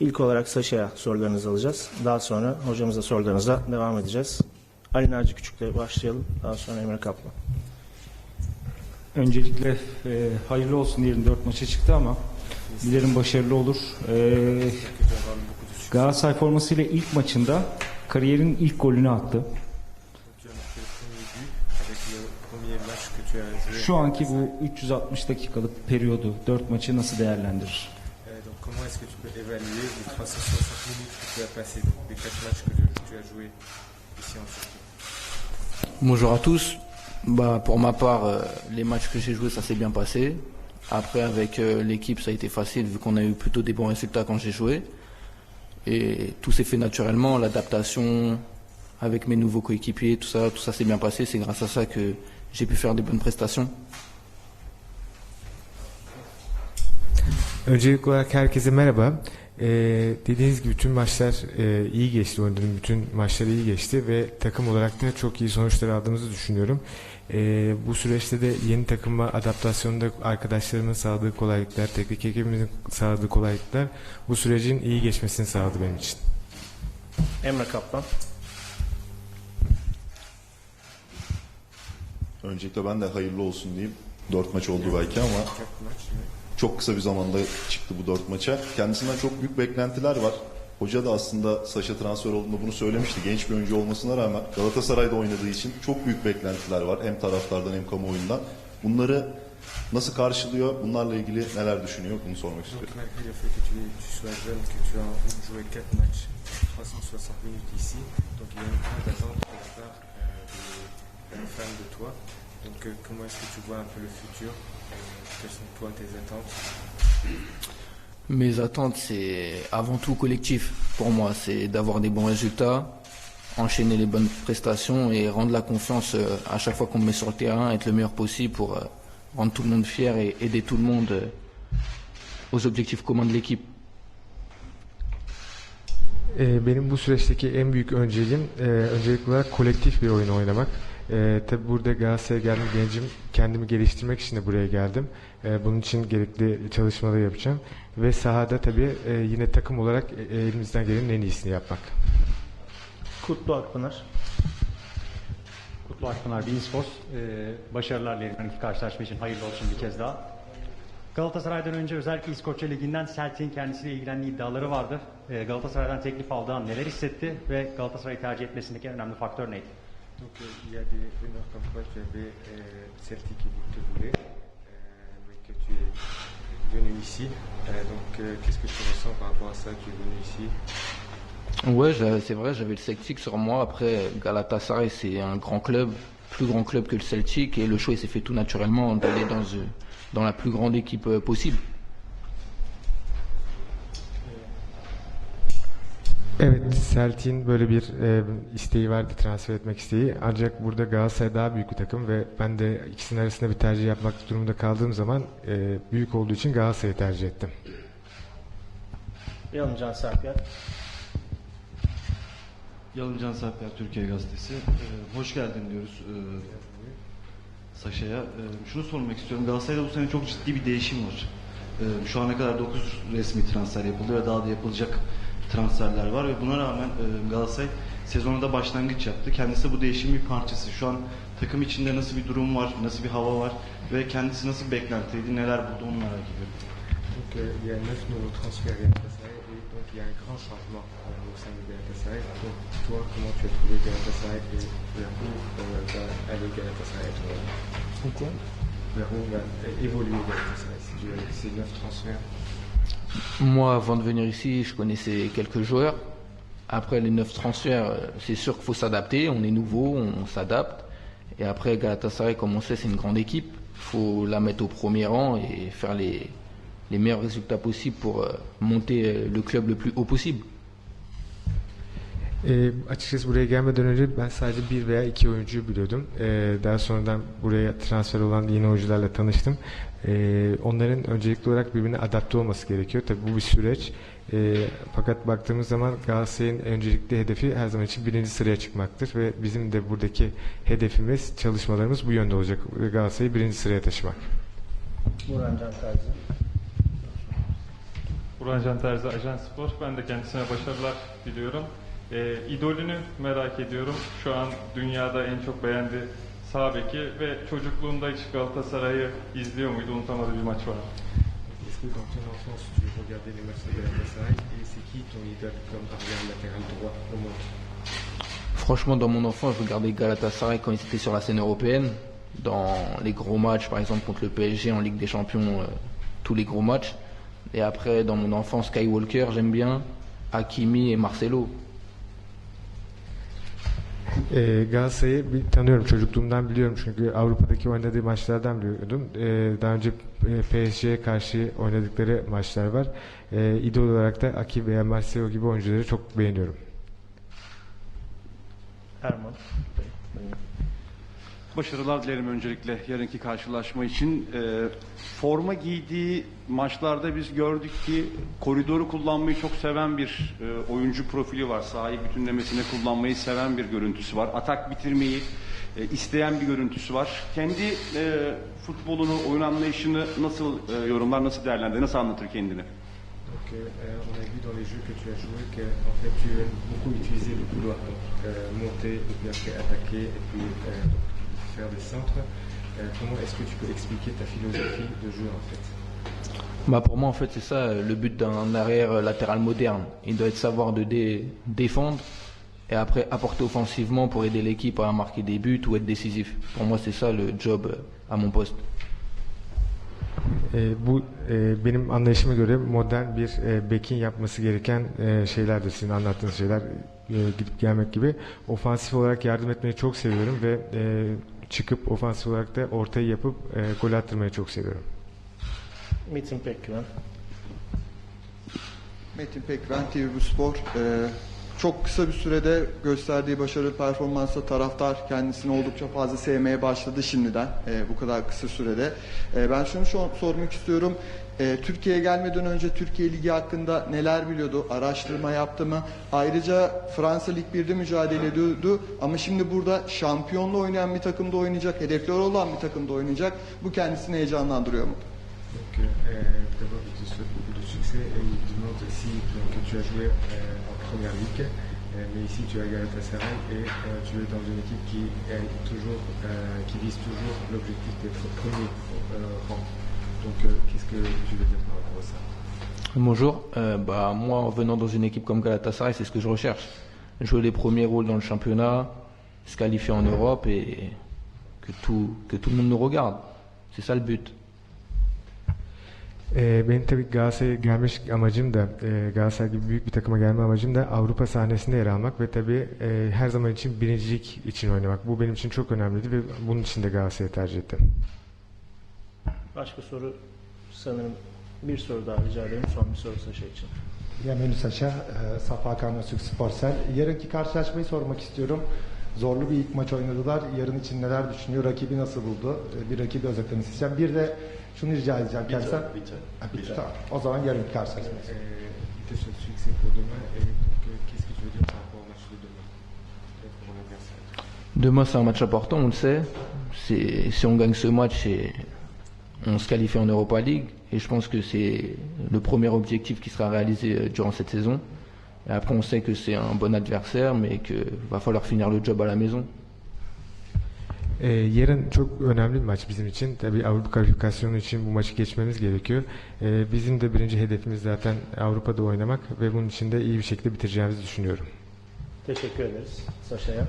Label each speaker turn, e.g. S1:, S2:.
S1: İlk olarak Saşa'ya sorularınızı alacağız. Daha sonra hocamıza sorularınıza devam edeceğiz. Ali Naci Küçük'le başlayalım. Daha sonra Emre Kaplan.
S2: Öncelikle e, hayırlı olsun diyelim 4 maça çıktı ama dilerim başarılı olur. E, Galatasaray formasıyla ilk maçında kariyerin ilk golünü attı. Şu anki bu 360 dakikalık periyodu 4 maçı nasıl değerlendirir?
S3: Est-ce que tu peux évaluer les 360 minutes que tu as passées, les 4 matchs que tu as joués ici en Turquie?
S4: Bonjour à tous. Bah, pour ma part, euh, les matchs que j'ai joués, ça s'est bien passé. Après, avec euh, l'équipe, ça a été facile vu qu'on a eu plutôt des bons résultats quand j'ai joué. Et tout s'est fait naturellement, l'adaptation avec mes nouveaux coéquipiers, tout ça, tout ça s'est bien passé. C'est grâce à ça que j'ai pu faire des bonnes prestations.
S5: Öncelikli olarak herkese merhaba. Ee, dediğiniz gibi tüm maçlar e, iyi geçti. Oynadığım bütün maçlar iyi geçti ve takım olarak da çok iyi sonuçlar aldığımızı düşünüyorum. Ee, bu süreçte de yeni takıma adaptasyonda arkadaşlarımın sağladığı kolaylıklar, teknik ekibimizin sağladığı kolaylıklar bu sürecin iyi geçmesini sağladı benim için.
S1: Emre Kaplan.
S6: Öncelikle ben de hayırlı olsun diyeyim. Dört maç oldu belki ama
S3: 4 matchs, oui.
S6: Çok kısa bir zamanda çıktı bu dört maça. Kendisinden çok büyük beklentiler var. Hoca da aslında Saşa transfer olduğunda bunu söylemişti. Genç bir oyuncu olmasına rağmen Galatasaray'da oynadığı için çok büyük beklentiler var. Hem taraftardan hem kamuoyundan. Bunları nasıl karşılıyor? Bunlarla ilgili neler düşünüyor? Bunu sormak
S3: Donc
S6: istiyorum.
S3: malgré le fait que tu, tu sois jeune, que tu as envie de jouer 4 matchs, 360 minutes ici, donc il y a une grande attente de la part euh, des, des fans de toi. Donc euh, comment est-ce que tu vois un peu le futur? Euh, Quelles sont toi tes attentes?
S4: Mes attentes, c'est avant tout collectif pour moi. C'est d'avoir des bons résultats, enchaîner les bonnes prestations et rendre la confiance euh, à chaque fois qu'on me met sur le terrain, être le meilleur possible pour rendre tout le monde fier et aider tout le monde aux objectifs communs de l'équipe.
S5: Ee, benim bu süreçteki en büyük önceliğim e, öncelikli olarak kolektif bir oyun oynamak. E, tabi burada Galatasaray'a geldim gencim. Kendimi geliştirmek için de buraya geldim. E, bunun için gerekli çalışmaları yapacağım. Ve sahada tabi yine takım olarak e, elimizden gelenin en iyisini yapmak.
S1: Kutlu Akpınar.
S7: Kutlu Akpınar, Bein Sports. Ee, başarılar dilerim iki karşılaşma için. Hayırlı olsun bir kez daha. Galatasaray'dan önce özellikle İskoçya Ligi'nden Celtic'in kendisiyle ilgilendiği iddiaları vardı. Ee, Galatasaray'dan teklif aldığı an neler hissetti ve Galatasaray'ı tercih etmesindeki en önemli faktör neydi?
S3: Donc euh, il y a des rumeurs comme quoi tu avais euh, Celtic qui te voulait, euh, mais que tu es venu ici. Euh, donc euh, qu'est-ce que tu ressens par rapport à ça Tu es venu ici
S4: Ouais, c'est vrai, j'avais le Celtic sur moi. Après, Galatasaray, c'est un grand club, plus grand club que le Celtic, et le choix s'est fait tout naturellement d'aller dans, euh, dans la plus grande équipe euh, possible.
S5: Evet, Celtic'in böyle bir e, isteği vardı, transfer etmek isteği. Ancak burada Galatasaray daha büyük bir takım ve ben de ikisinin arasında bir tercih yapmak durumunda kaldığım zaman e, büyük olduğu için Galatasaray'ı tercih ettim.
S1: Yalıncan Serpyer.
S8: Yalıncan Serpyer Türkiye Gazetesi. Ee, hoş geldin diyoruz ee, Saşa'ya. Ee, şunu sormak istiyorum. Galatasaray'da bu sene çok ciddi bir değişim var. Ee, şu ana kadar 9 resmi transfer yapıldı ve daha da yapılacak transferler var ve buna rağmen e, Galatasaray sezona da başlangıç yaptı. Kendisi bu değişimin bir parçası. Şu an takım içinde nasıl bir durum var, nasıl bir hava var ve kendisi nasıl beklentiydi, neler buldu onu merak ediyorum.
S3: Donc il y a 9 nouveaux transferts à Galatasaray et donc il y a un grand changement euh, au sein de Galatasaray. Donc toi, comment tu as trouvé Galatasaray et vers où euh, va aller Galatasaray avis
S1: Pourquoi
S3: Vers où va euh, évoluer Galatasaray ces 9 transferts
S4: Moi, avant de venir ici, je connaissais quelques joueurs. Après les neuf transferts, euh, c'est sûr qu'il faut s'adapter. On est nouveau, on, s'adapte. Et après, Galatasaray, comme on sait, c'est une grande équipe. Il faut la mettre au premier rang et faire les, les meilleurs résultats possibles pour euh, monter euh, le club le plus haut possible.
S5: E, açıkçası buraya gelmeden önce ben sadece bir veya iki oyuncuyu biliyordum. E, daha sonradan buraya transfer olan yeni oyuncularla tanıştım. E, onların öncelikli olarak birbirine adapte olması gerekiyor. Tabii bu bir süreç. E, fakat baktığımız zaman Galatasaray'ın öncelikli hedefi her zaman için birinci sıraya çıkmaktır ve bizim de buradaki hedefimiz, çalışmalarımız bu yönde olacak. Galatasaray'ı birinci sıraya taşımak.
S1: Burhan Can Terzi.
S9: Burhan Can Terzi, Ajan Spor. Ben de kendisine başarılar diliyorum. Ee, idolünü merak ediyorum. Şu an dünyada en çok beğendiği sağ beki ve çocukluğunda hiç Galatasaray'ı izliyor muydu? Unutamadığı bir maç var.
S3: Est-ce que dans ton enfance, tu regardais les matchs de Galatasaray et c'est qui ton idole comme arrière latéral droit au monde?
S4: Franchement, dans mon enfance, je regardais Galatasaray quand ils étaient sur la scène européenne. Dans les gros matchs, par exemple contre le PSG en Ligue des Champions, euh, tous les gros matchs. Et après, dans mon enfance, Kai Walker, j'aime bien. Hakimi et Marcelo.
S5: E, Galatasaray'ı bir tanıyorum çocukluğumdan biliyorum çünkü Avrupa'daki oynadığı maçlardan biliyordum. E, daha önce e, PSG'ye karşı oynadıkları maçlar var. E, idol olarak da Aki veya Marcelo gibi oyuncuları çok beğeniyorum.
S1: Erman.
S10: Başarılar dilerim öncelikle yarınki karşılaşma için. Ee, forma giydiği maçlarda biz gördük ki koridoru kullanmayı çok seven bir e, oyuncu profili var. Sahayı bütünlemesine kullanmayı seven bir görüntüsü var. Atak bitirmeyi e, isteyen bir görüntüsü var. Kendi e, futbolunu, oyun anlayışını nasıl e, yorumlar, nasıl değerlendirir, nasıl anlatır kendini?
S3: Donc, euh, on a vu dans les jeux que tu as joué que en fait, tu aimes beaucoup utiliser le couloir, euh, monter et puis après attaquer et puis euh, faire des centres. Euh, comment est-ce que tu peux expliquer ta philosophie de jeu en fait?
S4: Bah pour moi, en fait, c'est ça le but d'un arrière latéral moderne. Il doit être savoir de dé- défendre et après apporter offensivement pour aider l'équipe à marquer des buts ou être décisif. Pour moi, c'est ça le job à mon poste.
S5: E, bu e, benim anlayışıma göre modern bir e, bekin yapması gereken e, şeylerdir. Sizin anlattığınız şeyler e, gidip gelmek gibi. Ofansif olarak yardım etmeyi çok seviyorum ve e, çıkıp ofansif olarak da ortayı yapıp e, gol attırmayı çok seviyorum.
S1: Metin Pekgüven.
S11: Metin Pekven, TV Spor. Ee, çok kısa bir sürede gösterdiği başarılı performansla taraftar kendisini oldukça fazla sevmeye başladı şimdiden ee, bu kadar kısa sürede. Ee, ben şunu şu- sormak istiyorum. Ee, Türkiye'ye gelmeden önce Türkiye Ligi hakkında neler biliyordu? Araştırma yaptı mı? Ayrıca Fransa Lig 1'de mücadele ediyordu ama şimdi burada şampiyonla oynayan bir takımda oynayacak, hedefleri olan bir takımda oynayacak. Bu kendisini heyecanlandırıyor mu?
S3: Donc, euh, d'abord, il te souhaite beaucoup de succès et il te demande si donc, tu as joué euh, première ligue, euh, mais ici tu es à Galatasaray et euh, tu es dans une équipe qui, toujours, euh, qui vise toujours l'objectif d'être premier rang. Donc, qu'est-ce que tu veux dire par rapport à ça?
S4: Bonjour. Bah, moi, en venant dans une équipe comme Galatasaray, c'est ce que je recherche. Jouer les premiers rôles dans le championnat, se qualifier en Europe et que tout, que tout le monde nous regarde. C'est ça le but.
S5: E, benim tabii Galatasaray'a gelmiş amacım da e, Galatasaray gibi büyük bir takıma gelme amacım da Avrupa sahnesinde yer almak ve tabii e, her zaman için birincilik için oynamak. Bu benim için çok önemliydi ve bunun için de Galatasaray'ı tercih ettim.
S1: Başka soru sanırım bir soru daha rica ederim. Son bir soru Saşa için.
S12: Yemenü Saşa, e, Safa Karnasük Sporsel. Yarınki karşılaşmayı sormak istiyorum. Zorlu bir ilk maç oynadılar. Yarın için neler düşünüyor? Rakibi nasıl buldu? E, Bir rakibi özetlemesi isteyeceğim. Bir de şunu rica edeceğim kendisinden. Ha, bitti, tamam. O zaman yarınki karşılaşma.
S3: Euh, Il te souhaite succès pour demain et donc, euh, qu'est-ce que tu veux dire par rapport au match de demain et pour l'adversaire
S4: Demain, c'est un match important, on le sait. C'est, si on gagne ce match, c'est, on se qualifie en Europa League. Et je pense que c'est le premier objectif qui sera réalisé euh, durant cette saison. Et après, on sait que c'est un bon adversaire, mais qu'il va falloir finir le job à la maison.
S5: E, yarın çok önemli bir maç bizim için. Tabii Avrupa kalifikasyonu için bu maçı geçmemiz gerekiyor. E, bizim de birinci hedefimiz zaten Avrupa'da oynamak ve bunun için de iyi bir şekilde bitireceğimizi düşünüyorum.
S1: Teşekkür ederiz Saşa'ya.